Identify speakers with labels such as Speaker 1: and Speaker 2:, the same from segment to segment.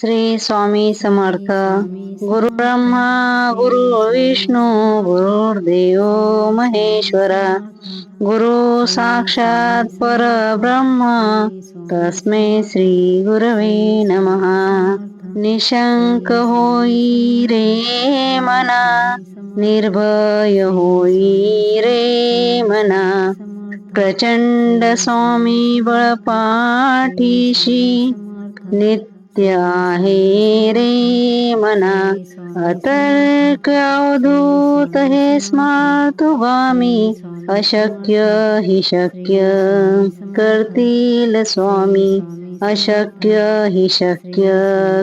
Speaker 1: श्री स्वामी समर्थ. गुरु ब्रह्मा गुरु विष्णू गुरुर्देव महेश्वरा. गुरु साक्षात परब्रह्म. तस्मै श्री गुरवे नमः. निशंक होई रे मना. निर्भय होई रे मना. प्रचंड स्वामी बळपाठीशी नित्य आहे रे मना. अतर्क अवधूत हे स्मार्तुगामी अशक्य हि शक्य करतील स्वामी. अशक्य हि शक्य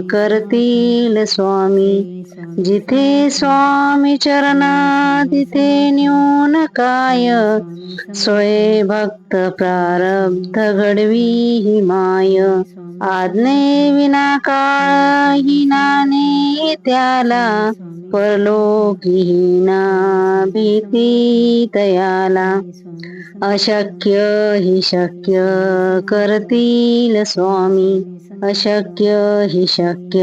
Speaker 1: करतील स्वामी. जिथे स्वामी चरणा तिथे न्यून काय? सोय भक्त प्रारब्ध घडवी हि माय. आज्ञे विना काळ हिनाने त्याला परलोकीहीना भीती तयाला अशक्य हि शक्य करतील स्वामी. अशक्य हि शक्य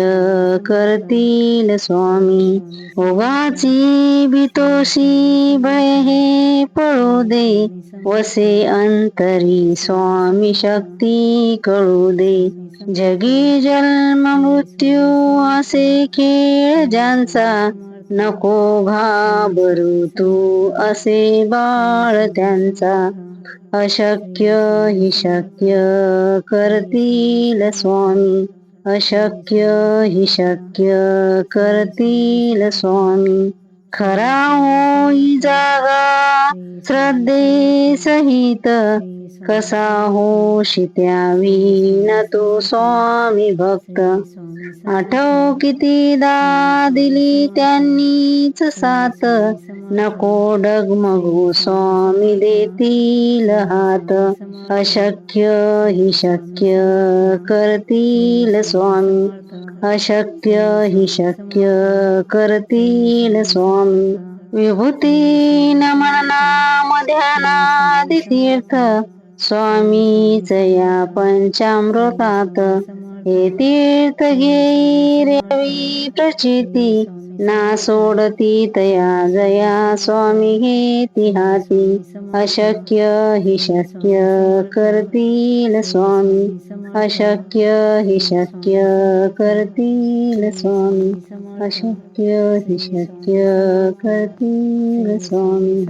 Speaker 1: करतील स्वामी. उगाची बितोशी भय हे पळू दे. वसे अंतरी स्वामी शक्ती कळू दे. जगी जन्म मृत्यू असे खेळ ज्यांचा नको घाबरू तू असे बाळ त्यांचा. अशक्य हि शक्य करतील स्वामी. अशक्य हि शक्य करतील स्वामी. खरा होई जागा श्रद्धे सहित कसा होशी त्यावीन तू स्वामी भक्त. आठव कितीदा दिली त्यांनीच साथ नको डगमगू स्वामी देतील हात. अशक्य हि शक्य करतील स्वामी अशक्य हि शक्य करतील स्वामी. विभूती नमनाम ध्यानादि तीर्थ स्वामीच या पंचामृतात हे तीर्थ घेई रेवी प्रचिती. ना सोडती तया जया स्वामी घेती हाती अशक्य हि शक्य करतील स्वामी. अशक्य हि शक्य करतील स्वामी. अशक्य हि शक्य करतील स्वामी.